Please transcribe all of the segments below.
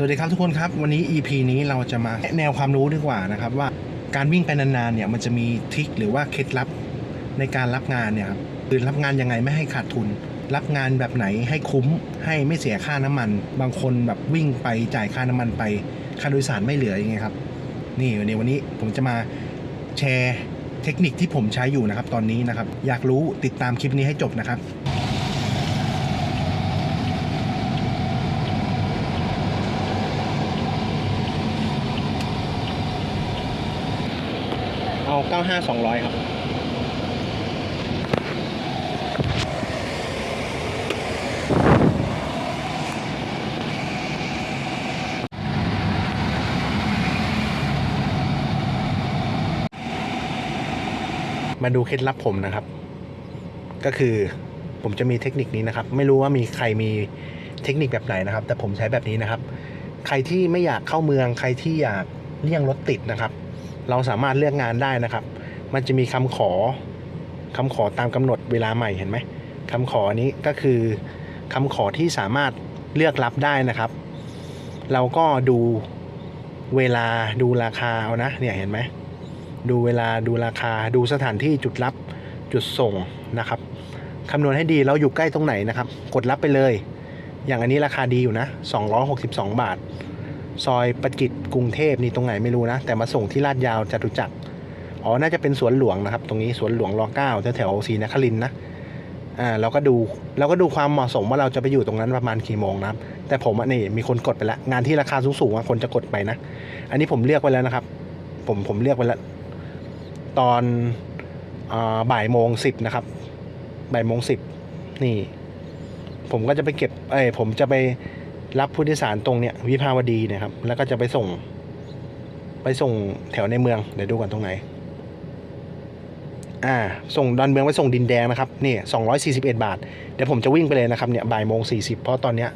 สวัสดีครับทุกคนครับวันนี้ EP นี้เราจะมาแนวความรู้ดีกว่านะครับว่าการวิ่งไปนานๆเนี่ยมันจะมีทริคหรือว่าเคล็ดลับในการรับงานเนี่ยครับคือรับงานยังไงไม่ให้ขาดทุน รับงานแบบไหนให้คุ้มให้ไม่เสียค่าน้ำมัน บางคนแบบวิ่งไปจ่ายค่าน้ำมันไปค่าโดยสารไม่เหลืออย่างเงี้ยครับนี่วันนี้วันนี้ผมจะมาแชร์เทคนิคที่ผมใช้อยู่นะครับตอนนี้นะครับอยากรู้ติดตามคลิปนี้ให้จบนะครับ เอา95 200ครับ มาดูเคล็ดลับผมนะครับ ก็คือผมจะมีเทคนิคนี้นะครับ ไม่รู้ว่ามีใครมีเทคนิคแบบไหนนะครับ แต่ผมใช้แบบนี้นะครับ ใครที่ไม่อยากเข้าเมือง ใครที่อยากเลี่ยงรถติดนะครับ เราสามารถเลือกงานได้นะครับ มันจะมีคำขอคำขอตามกำหนดเวลาใหม่เห็นไหมคำขอนี้ก็คือคำขอที่สามารถเลือกรับได้นะครับ เราก็ดูเวลาดูราคาเอานะเนี่ยเห็นไหมดูเวลาดูราคาดูสถานที่จุดรับจุดส่งนะครับคำนวณให้ดีเราอยู่ใกล้ตรงไหนนะครับ กดรับไปเลย อย่างอันนี้ราคาดีอยู่นะ 262 บาท ซอยประกิตกรุงเทพนี่ตรงไหนไม่รู้นะ แต่มาส่งที่ลาดยาวจตุจักรอ๋อน่าจะเป็นสวนหลวงนะครับ ตรงนี้สวนหลวงรอเก้าแถวแถวศรีนครินนะอ่าเราก็ดูเราก็ดูความเหมาะสมว่าเราจะไปอยู่ตรงนั้นประมาณกี่โมงนะครับแต่ผมอะนี่มีคนกดไปแล้วงานที่ราคาสูงๆคนจะกดไปนะ อันนี้ผมเลือกไว้แล้วนะครับ ผมผมเลือกไว้แล้วตอนอบ่ายโมงสิบนะครับบ่ายโมงสิบนี่ ผมก็จะไปเก็บเอ้ยผมจะไป รับผู้โดยสารตรงเนี้ยวิภาวดีนะครับ แล้วก็จะไปส่ง ไปส่งแถวในเมืองเดี๋ยวดูก่อนตรงไหน อ่า ส่งดอนเมืองไปส่งดินแดงนะครับนี่สองร้อยสี่สิบเอ็ดบาท เดี๋ยวผมจะวิ่งไปเลยนะครับเนี่ยบ่ายโมงสี่สิบเพราะตอนเนี้ย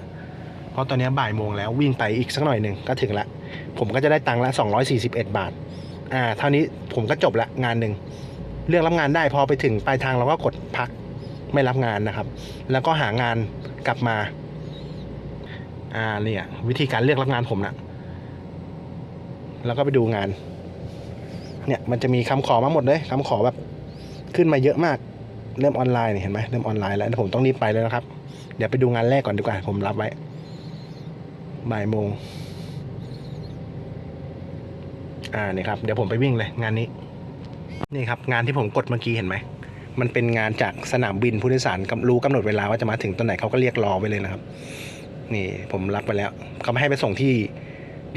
เพราะตอนเนี้ยบ่ายโมงแล้ววิ่งไปอีกสักหน่อยหนึ่งก็ถึงละผมก็จะได้ตังค์ละสองร้อยสี่สิบเอ็ดบาท อ่า เท่านี้ผมก็จบละงานหนึ่งเลือกรับงานได้พอไปถึงปลายทางเราก็กดพักไม่รับงานนะครับ แล้วก็หางานกลับมา อ่าเนี่ยวิธีการเลือกรับงานผมนะแล้วก็ไปดูงาน เนี่ยมันจะมีคำขอมาหมดเลยคำขอแบบขึ้นมาเยอะมาก เริ่มออนไลน์เห็นไหมเริ่มออนไลน์แล้วเดี๋ยวผมต้องรีบไปแล้วนะครับ เดี๋ยวไปดูงานแรกก่อนดีกว่าผมรับไว้บ่ายโมงอ่านี่ครับเดี๋ยวผมไปวิ่งเลยงานนี้ นี่ครับงานที่ผมกดเมื่อกี้เห็นไหมมันเป็นงานจากสนามบินผู้โดยสารรู้กำหนดเวลาว่าจะมาถึงตอนไหนเขาก็เรียกรอไว้เลยนะครับ นี่ผมรับไปแล้ว เขาไม่ให้ไปส่งที่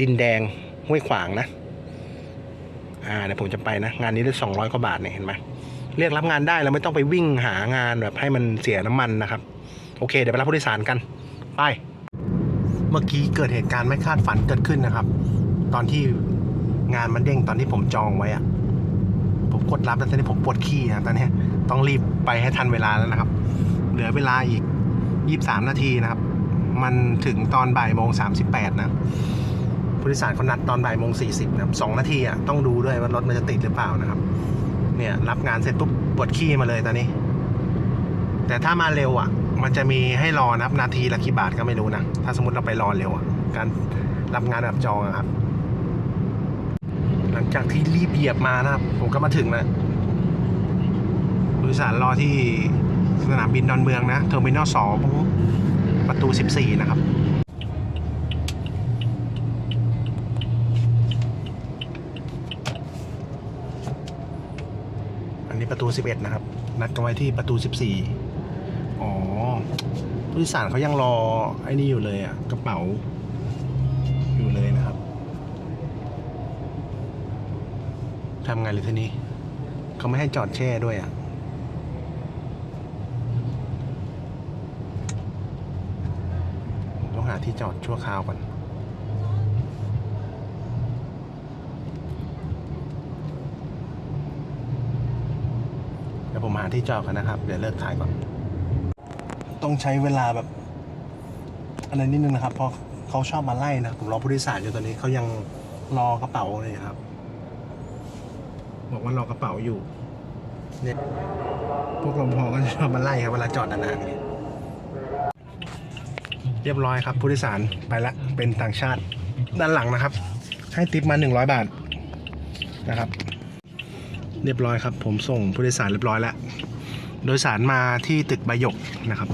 ดินแดงห้วยขวางนะ อ่าเดี๋ยวผมจะไปนะ งานนี้ได้สองร้อยกว่าบาทเนี่ยเห็นไหมเรียกรับงานได้แล้วไม่ต้องไปวิ่งหางานแบบให้มันเสียน้ำมันนะครับ โอเค เดี๋ยวไปรับผู้โดยสารกัน ไป เมื่อกี้เกิดเหตุการณ์ไม่คาดฝันเกิดขึ้นนะครับ ตอนที่งานมันเด้งตอนที่ผมจองไว้อะผมกดรับแล้วตอนนี้ผมปวดขี้นะตอนนี้ต้องรีบไปให้ทันเวลาแล้วนะครับ เหลือเวลาอีก 23 นาทีนะครับ มันถึงตอนบ่ายโมง38นะผู้โดยสารเขานัดตอนบ่ายโมง40นะครับสองนาทีอะต้องดูด้วยว่ารถมันจะติดหรือเปล่านะครับ เนี่ยรับงานเสร็จปุ๊บปวดขี้มาเลยตอนนี้ แต่ถ้ามาเร็วอะ มันจะมีให้รอนะครับนาทีละกี่บาทก็ไม่รู้นะ ถ้าสมมติเราไปรอเร็วอะ การรับงานแบบจองอะครับ หลังจากที่รีบเหยียบมานะครับ ผมก็มาถึงแล้วผู้โดยสารรอที่สนามบินดอนเมืองนะเทอร์มินอลสอง ประตู 14 นะครับ อันนี้ประตู 11 นะครับ นัดกันไว้ที่ประตู 14 อ๋อ ผู้โดยสารเขายังรอไอ้นี่อยู่เลยอะกระเป๋า อยู่เลยนะครับทำไงเลยทีนี้ เขาไม่ให้จอดแช่ด้วยอะ ผมต้องหา ที่จอดชั่วคราวก่อนเดี๋ยวผมหาที่จอดกันนะครับ เดี๋ยวเลิกถ่ายก่อน ต้องใช้เวลาแบบ อะไรนิดนึงนะครับ เพราะเขาชอบมาไล่นะ ผมรอผู้โดยสารอยู่ตอนนี้เขายังรอกระเป๋าเลยครับ บอกว่ารอกระเป๋าอยู่ เนี่ย พวกรปภก็ชอบมาไล่ครับเวลาจอดนานๆ เรียบร้อยครับผู้โดยสารไปละเป็นต่างชาติด้านหลังนะครับ ให้ติปมา 100 บาทนะครับ เรียบร้อยครับ ผมส่งผู้โดยสารเรียบร้อยแล้วโดยสารมาที่ตึกใบหยกนะครับ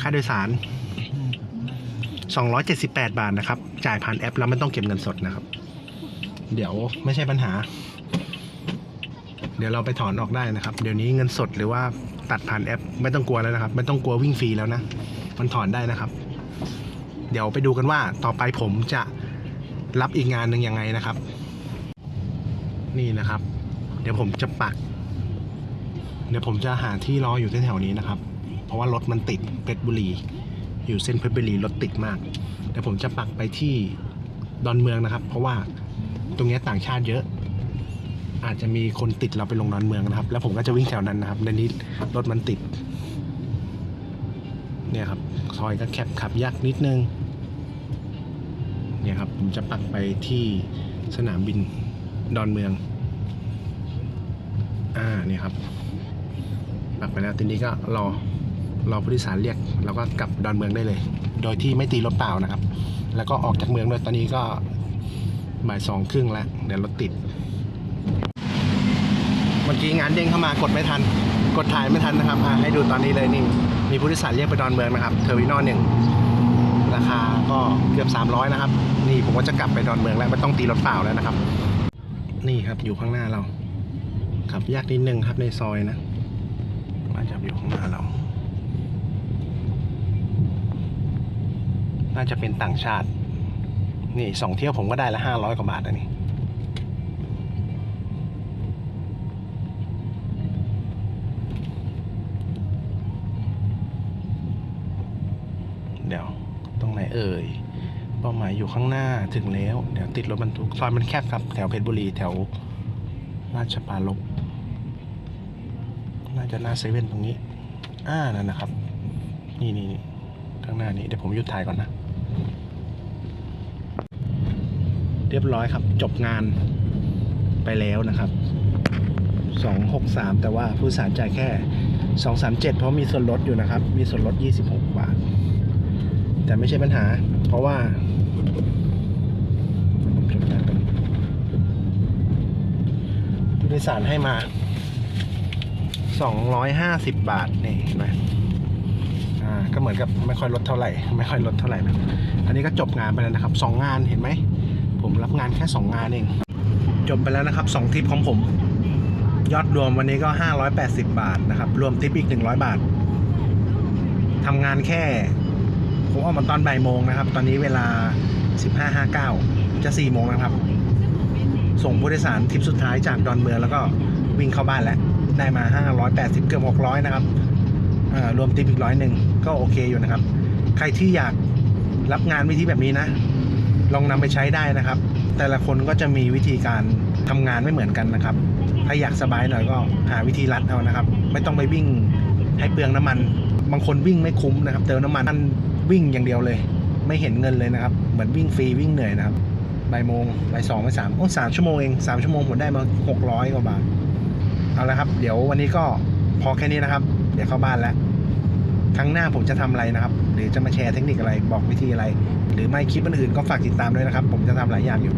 ค่าโดยสาร 278 บาทนะครับ จ่ายผ่านแอปแล้วไม่ต้องเก็บเงินสดนะครับ เดี๋ยวไม่ใช่ปัญหา เดี๋ยวเราไปถอนออกได้นะครับ เดี๋ยวนี้เงินสดหรือว่าตัดผ่านแอป ไม่ต้องกลัวแล้วนะครับ ไม่ต้องกลัววิ่งฟรีแล้วนะ มันถอนได้นะครับ เดี๋ยวไปดูกันว่าต่อไปผมจะรับอีกงานหนึ่งยังไงนะครับ นี่นะครับ เดี๋ยวผมจะปัก เดี๋ยวผมจะหาที่รออยู่แถวๆนี้นะครับ เพราะว่ารถมันติดเพชรบุรี อยู่เส้นเพชรบุรีรถติดมากเดี๋ยวผมจะปักไปที่ดอนเมืองนะครับ เพราะว่าตรงนี้ต่างชาติเยอะ อาจจะมีคนติดเราไปลงดอนเมืองนะครับ แล้วผมก็จะวิ่งแถวนั้นนะครับในนี้รถมันติด เนี่ยครับซอยก็แคบขับยากนิดนึงเนี่ยครับผมจะปักไปที่สนามบินดอนเมือง อ่าเนี่ยครับ ปักไปแล้วทีนี้ก็รอรอผู้โดยสารเรียกแล้วก็กลับดอนเมืองได้เลย โดยที่ไม่ตีรถเปล่านะครับ แล้วก็ออกจากเมืองด้วยตอนนี้ก็บ่ายสองครึ่งแล้วเดี๋ยวรถติด เมื่อกี้งานเด้งเข้ามากดไม่ทัน กดถ่ายไม่ทันนะครับให้ดูตอนนี้เลยนี่ มีผู้โดยสารเรียกไปดอนเมืองนะครับเทอร์มินอลหนึ่งราคาก็เกือบ 300 นะครับ นี่ผมก็จะกลับไปดอนเมืองแล้วไม่ต้องตีรถเปล่าแล้วนะครับ นี่ครับอยู่ข้างหน้าเราขับยากนิดนึงครับในซอยนะมาจะอยู่ข้างหน้าเรา น่าจะเป็นต่างชาติ นี่สองเที่ยวผมก็ได้ละห้าร้อยกว่าบาทนะนี่ เดี๋ยวตรงไหนเอ่ยเป้าหมายอยู่ข้างหน้าถึงแล้ว เดี๋ยวติดรถบรรทุกซอยมันแคบครับ แถวเพชรบุรีแถวราชปาลบน่าจะหน้าเซเว่นตรงนี้ อ่านั่นนะครับ นี่นี่นี่ข้างหน้านี้เดี๋ยวผมหยุดถ่ายก่อนนะ เรียบร้อยครับ จบงานไปแล้วนะครับ263แต่ว่าผู้สารจ่ายแค่237เพราะมีส่วนลดอยู่นะครับ มีส่วนลด26บาท แต่ไม่ใช่ปัญหา เพราะว่าผู้โดยสารให้มา 250 บาทนี่เห็นไหมอ่าก็เหมือนกับไม่ค่อยลดเท่าไหร่ ไม่ค่อยลดเท่าไหร่นะอันนี้ก็จบงานไปแล้วนะครับสองงานเห็นไหม ผมรับงานแค่ 2 งานเอง จบไปแล้วนะครับ 2ทริปของผม ยอดรวมวันนี้ก็ 580 บาทนะครับ รวมทิปอีก 100 บาททำงานแค่ ผมออกมาตอนบ่ายโมงนะครับ ตอนนี้เวลา 15.59 จะ 4 โมงนะครับ ส่งผู้โดยสารทริปสุดท้ายจากดอนเมืองแล้วก็วิ่งเข้าบ้านแล้ว ได้มา 580 เกือบ 600 นะครับรวมทิปอีกร้อยหนึ่งก็โอเคอยู่นะครับ ใครที่อยากรับงานวิธีแบบนี้นะ ลองนำไปใช้ได้นะครับ แต่ละคนก็จะมีวิธีการทำงานไม่เหมือนกันนะครับ ถ้าอยากสบายหน่อยก็หาวิธีรัดเอานะครับ ไม่ต้องไปวิ่งให้เปลืองน้ำมัน บางคนวิ่งไม่คุ้มนะครับ เติมน้ำมันมัน วิ่งอย่างเดียวเลย ไม่เห็นเงินเลยนะครับ เหมือนวิ่งฟรีวิ่งเหนื่อยนะครับบ่ายโมงบ่ายสองบ่ายสามโอ้สามชั่วโมงเองสามชั่วโมงผมได้มาหกร้อยกว่าบาท เอาละครับ เดี๋ยววันนี้ก็พอแค่นี้นะครับ เดี๋ยวเข้าบ้านแล้ว ครั้งหน้าผมจะทำอะไรนะครับ หรือจะมาแชร์เทคนิคอะไร บอกวิธีอะไร หรือไม่คลิปอื่นๆก็ฝากติดตามด้วยนะครับ ผมจะทำหลายอย่างอยู่